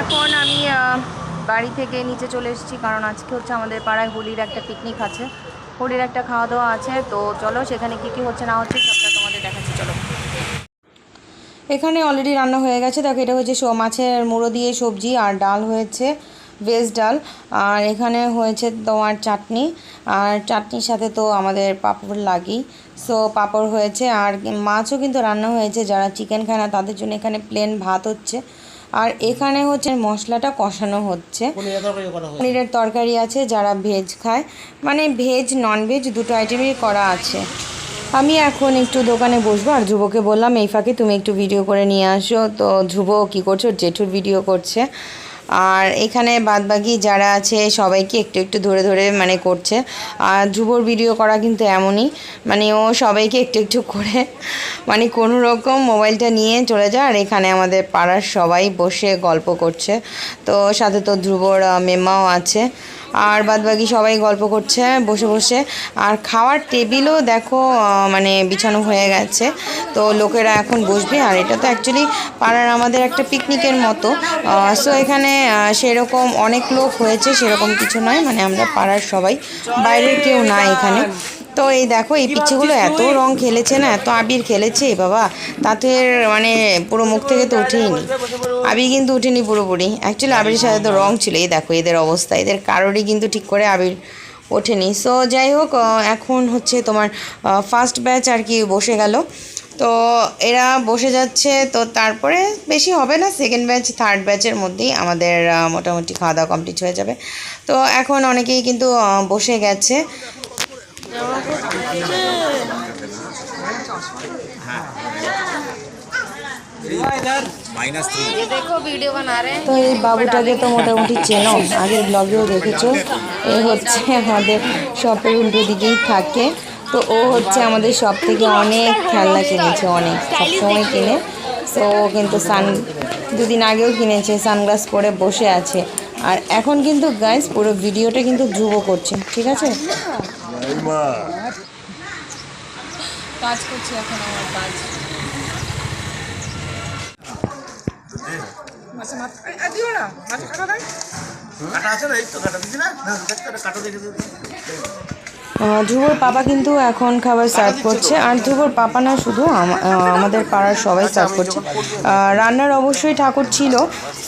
এখন আমি বাড়ি থেকে নিচে চলে এসেছি, কারণ আজকে হচ্ছে আমাদের পাড়ায় হোলির একটা পিকনিক আছে। হোলির একটা খাওয়া দাওয়া আছে, তো চলো সেখানে কী কী হচ্ছে না হচ্ছে সবটা তোমাদের দেখাচ্ছি, চলো। এখানে অলরেডি রান্না হয়ে গেছে। দেখো, এটা হচ্ছে মাছের মুড়ো দিয়ে সবজি আর ডাল হয়েছে ভেজ ডাল। আর এখানে হয়েছে তোমার চাটনি। আর চাটনির সাথে তো আমাদের পাঁপড় লাগেই। সো পাঁপড় হয়েছে। আর মাছও কিন্তু রান্না হয়েছে। যারা চিকেন খায় না, তাদের জন্য এখানে প্লেন ভাত হচ্ছে। আর এখানে হচ্ছে মশলাটা কষানো হচ্ছে। পনিরের তরকারি আছে যারা ভেজ খায়। মানে ভেজ নন ভেজ দুটো আইটেমই করা আছে। আমি এখন একটু দোকানে বসবো আর ধ্রুবকে বললাম এই ফাঁকে তুমি একটু ভিডিও করে নিয়ে আসো। তো ধ্রুব কী করছ জেঠুর ভিডিও করছে। আর এখানে বাদবাকি যারা আছে সবাইকে একটু একটু ধরে ধরে মানে করছে। আর ধ্রুবর ভিডিও করা কিন্তু এমনই মানে ও সবাইকে একটু একটু করে মানে কোনো রকম মোবাইলটা নিয়ে চলে যায়। আর এখানে আমাদের পাড়ার সবাই বসে গল্প করছে। তো সাথে তো ধ্রুবর মেমাও আছে। আর বাদবাকি সবাই গল্প করছে, বসে বসে। আর খাওয়ার টেবিলও দেখো মানে বিছানো হয়ে গেছে। তো লোকেরা এখন বসবে, আর এটা তো অ্যাকচুয়ালি পাড়ার আমাদের একটা পিকনিকের মতো। সো এখানে সেরকম অনেক লোক হয়েছে, সেরকম কিছু নয়। মানে আমরা পাড়ার সবাই বাইরের কেউ না এখানে। তো এই দেখো এই পিচ্ছিগুলো এত রং খেলেছে না এত আবির খেলেছে বাবা। তাতে মানে পুরো মুখ থেকে তো উঠেই নি। আবির কিন্তু উঠেনি পুরোপুরি। অ্যাকচুয়ালি আবিরের সাথে তো রং ছিল এই দেখো এদের অবস্থা। এদের কারোরই কিন্তু ঠিক করে আবির ওঠেনি। সো যাই হোক এখন হচ্ছে তোমার ফার্স্ট ব্যাচ আর কি বসে গেল। তো এরা বসে যাচ্ছে তো তারপরে বেশি হবে না সেকেন্ড ব্যাচ থার্ড ব্যাচের মধ্যেই আমাদের মোটামুটি খাওয়া দাওয়া কমপ্লিট হয়ে যাবে। তো এখন অনেকেই কিন্তু বসে গেছে। তো এই বাবুটাকে তো মোটামুটি চেনো আগের ব্লগেও দেখেছ। এ হচ্ছে আমাদের শপের উল্টো দিকেই থাকে। তো ও হচ্ছে আমাদের শপ থেকে অনেক খেলনা কিনেছে অনেক সবসময় কিনে। তো ও কিন্তু সান দুদিন আগেও কিনেছে সানগ্লাস পরে বসে আছে। আর এখন কিন্তু গাইস পুরো ভিডিওটা কিন্তু ধ্রুব করছে ঠিক আছে? কাজ করছি এখন আমার কাজ। কাটা আছে না এই তো কাটা দিছি না। না দেখতে কাটা দেখে ধ্রুবর পাপা কিন্তু এখন খাবার সার্ভ করছে। আর ধ্রুবর পাপা না, শুধু আমাদের পাড়ার সবাই সার্ভ করছে। রান্নার অবশ্যই ঠাকুর ছিল,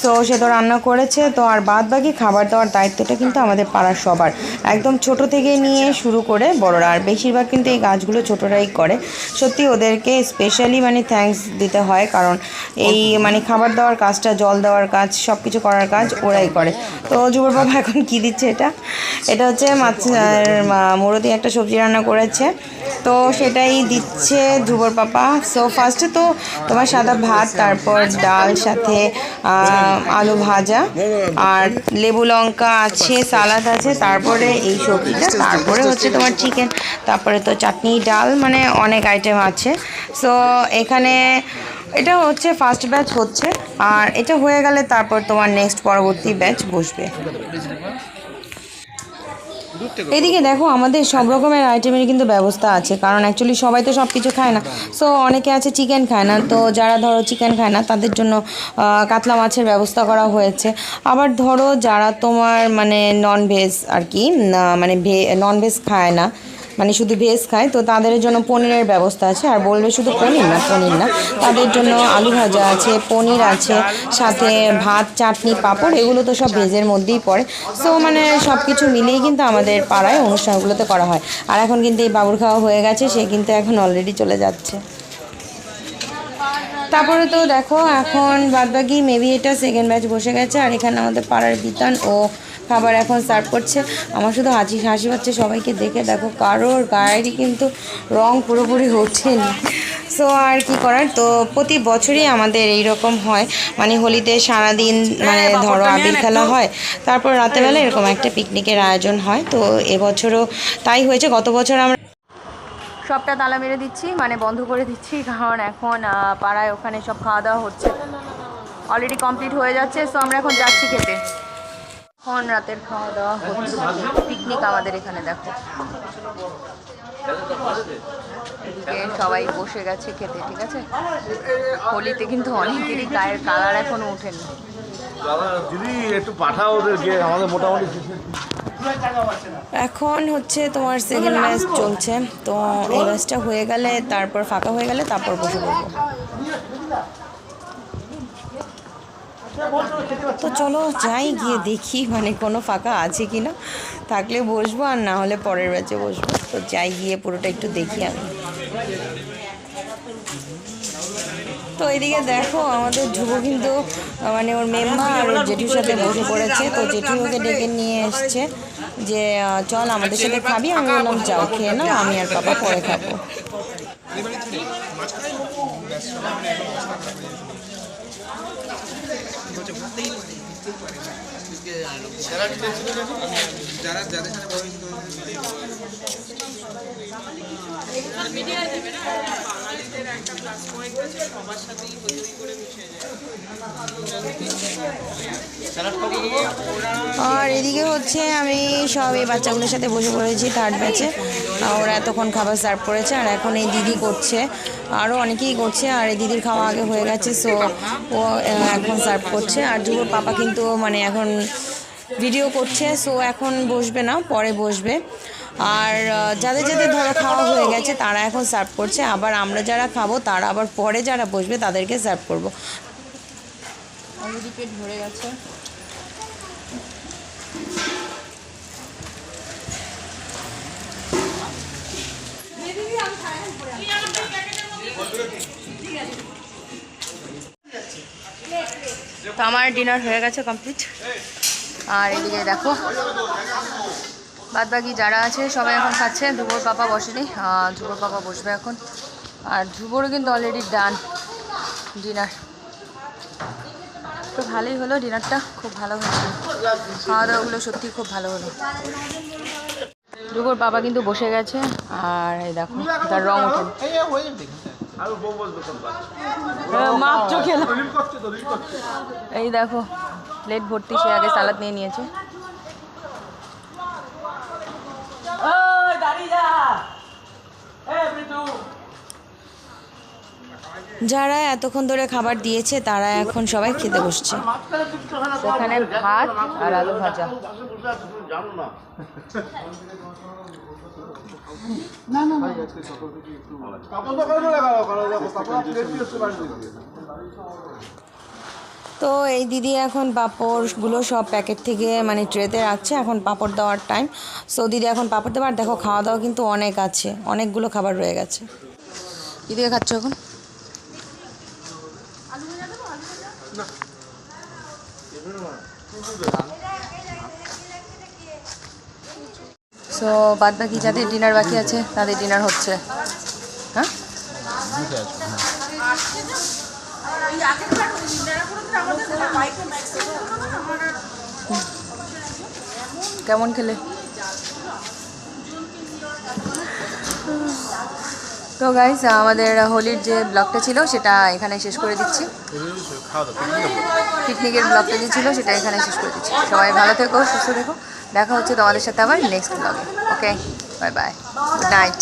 তো সে তো রান্না করেছে, তো আর বাদ বাকি খাবার দেওয়ার দায়িত্বটা কিন্তু আমাদের পাড়ার সবার। একদম ছোট থেকে নিয়ে শুরু করে বড়রা, আর বেশিরভাগ কিন্তু এই গাছগুলো ছোটরাই করে। সত্যি ওদেরকে স্পেশালি মানে থ্যাঙ্কস দিতে হয়, কারণ এই মানে খাবার দেওয়ার কাজটা, জল দেওয়ার কাজ সব কিছু করার কাজ ওরাই করে। তো যুবর বাবা এখন কি দিচ্ছে এটা? এটা হচ্ছে মাছ মুড়ো দিয়ে একটা সবজি রান্না করেছে। তো সেটাই দিচ্ছে ধ্রুবর পাপা। সো ফার্স্টে তো তোমার সাদা ভাত, তারপর ডাল, সাথে আলু ভাজা, আর লেবু লঙ্কা আছে, সালাদ আছে, তারপরে এই সবজিটা, তারপরে হচ্ছে তোমার চিকেন তারপরে তো চাটনি, ডাল মানে অনেক আইটেম আছে। সো এখানে এটা হচ্ছে ফার্স্ট ব্যাচ হচ্ছে, আর এটা হয়ে গেলে তারপর তোমার নেক্সট পরবর্তী ব্যাচ বসবে। এদিকে দেখো আমাদের সব রকমের আইটেমের কিন্তু ব্যবস্থা আছে কারণ অ্যাকচুয়ালি সবাই তো সব কিছু খায় না। সো অনেকে আছে চিকেন খায় না তো যারা ধরো চিকেন খায় না তাদের জন্য কাতলা মাছের ব্যবস্থা করা হয়েছে। আবার ধরো যারা তোমার মানে নন ভেজ আর কি মানে ভে নন ভেজ খায় না মানে শুধু ভেজ খায়, তো তাদের জন্য পনিরের ব্যবস্থা আছে। আর বলবে শুধু পনির না পনির না। তাদের জন্য আলু ভাজা আছে, পনির আছে, সাথে ভাত, চাটনি, পাঁপড়, এগুলো তো সব ভেজের মধ্যেই পড়ে। সো মানে সব কিছু মিলিয়েই কিন্তু আমাদের পাড়ায় অনুষ্ঠানগুলোতে করা হয়। আর এখন কিন্তু এই বাবুর খাওয়া হয়ে গেছে, সে কিন্তু এখন অলরেডি চলে যাচ্ছে। তারপরে তো দেখো, এখন বাদবাকি মেবি এটা সেকেন্ড ব্যাচ বসে গেছে। আর এখানে আমাদের পাড়ার বিতান ও খাবার এখন সার্ভ করছে। আমার শুধু হাসি হাসি পাচ্ছে সবাইকে দেখে। দেখো কারোর গায়েরই কিন্তু রং পুরোপুরি ওঠেনি। সো আর কি করার? তো প্রতি বছরই আমাদের এই রকম হয়। মানে হোলিতে সারাদিন মানে ধরো আবির খেলা হয় তারপর রাতেবেলা এরকম একটা পিকনিকের আয়োজন হয়। তো এবছরও তাই হয়েছে। গত বছর আমরা সবটা তালা মেরে দিচ্ছি মানে বন্ধ করে দিচ্ছি কারণ এখন পাড়ায় ওখানে সব খাওয়া দাওয়া হচ্ছে। অলরেডি কমপ্লিট হয়ে যাচ্ছে সো আমরা এখন যাচ্ছি খেতে। এখন রাতের খাওয়া দাওয়া হচ্ছে। পিকনিক আমাদের এখানে দেখো। এদিকে সবাই বসে গেছে খেতে ঠিক আছে? হোলিতে কিন্তু অনেকেরই গায়ের কালার এখনও ওঠেনি। দাদা একটু পাঠাও ওদেরকে আমাদের মোটামুটি এখন হচ্ছে তোমার সেকেন্ড ম্যাচ চলছে। তো এই ম্যাচটা হয়ে গেলে তারপর ফাঁকা হয়ে গেলে তারপর বসে পড়ব। তো চলো যাই, গিয়ে দেখি মানে কোনো ফাঁকা আছে কি না থাকলে বসবো আর না হলে পরের ব্যাচে বসবো। তো যাই, গিয়ে পুরোটা একটু দেখি আমি। তো এদিকে দেখো, আমাদের ধ্রুব কিন্তু মানে ওর মেম্মা আর ওর জেঠুর সাথে বসে পড়েছে। তো জেঠু ওকে ডেকে নিয়ে এসছে যে চল আমাদের সাথে খাবি। আমি বললাম, যাও খেয়ে নাও, আমি আর বাবা পরে খাব। আর এদিকে হচ্ছে আমি সব এই বাচ্চাগুলোর সাথে বসে পড়েছি থার্ড ব্যাচে ওরা এতক্ষণ খাবার সার্ভ করেছে, আর এখন এই দিদি করছে। আরও অনেকেই করছে, আর এই দিদির খাওয়া আগে হয়ে গেছে সো ও এখন সার্ভ করছে। আর যুবর পাপা কিন্তু মানে এখন ভিডিও করছে সো এখন বসবে না, পরে বসবে। আর যাদের যাদের ধরো খাওয়া হয়ে গেছে, তারা এখন সার্ভ করছে। আবার আমরা যারা খাব, তারা আবার পরে যারা বসবে, তাদেরকে সার্ভ করব। পেট ভরে গেছে। তো আমার ডিনার হয়ে গেছে কমপ্লিট আর এদিকে দেখো বাদ বাকি যারা আছে, সবাই এখন খাচ্ছে। ধ্রুবর পাপা বসেনি ধ্রুবর পাপা বসবে এখন। আর ধ্রুবরও কিন্তু অলরেডি ডান ডিনার তো ভালোই হলো ডিনারটা খুব ভালো হয়েছিল খাওয়া দাওয়াগুলো সত্যি খুব ভালো হলো। ধ্রুবর বাবা কিন্তু বসে গেছে, আর এই দেখো, তার রং ওঠেন। রিল করছে এই দেখো প্লেট ভর্তি সে আগে সালাদ নিয়ে নিয়েছে। যারা এতক্ষণ ধরে খাবার দিয়েছে তারা এখন সবাই খেতে বসছে। এখানে ভাত আর আলু ভাজা। তো এই দিদি এখন পাঁপড়গুলো সব প্যাকেট থেকে মানে ট্রেতে রাখছে। এখন পাঁপড় দেওয়ার টাইম সো দিদি এখন পাঁপড় দেওয়ার দেখো খাওয়া দাওয়া কিন্তু অনেক আছে। অনেকগুলো খাবার রয়ে গেছে। দিদিকে খাচ্ছ এখন? সো বাদ বাকি যাদের ডিনার বাকি আছে তাদের ডিনার হচ্ছে। হ্যাঁ? কেমন খেলে? তো গাইজ আমাদের হোলির যে ব্লগটা ছিল, সেটা এখানে শেষ করে দিচ্ছি। পিকনিকের ব্লগটা যে ছিল, সেটা এখানে শেষ করে দিচ্ছি। সবাই ভালো থেকো, সুস্থ থেকো। দেখা হচ্ছে তোমাদের সাথে আবার নেক্সট ব্লগে okay bye bye good night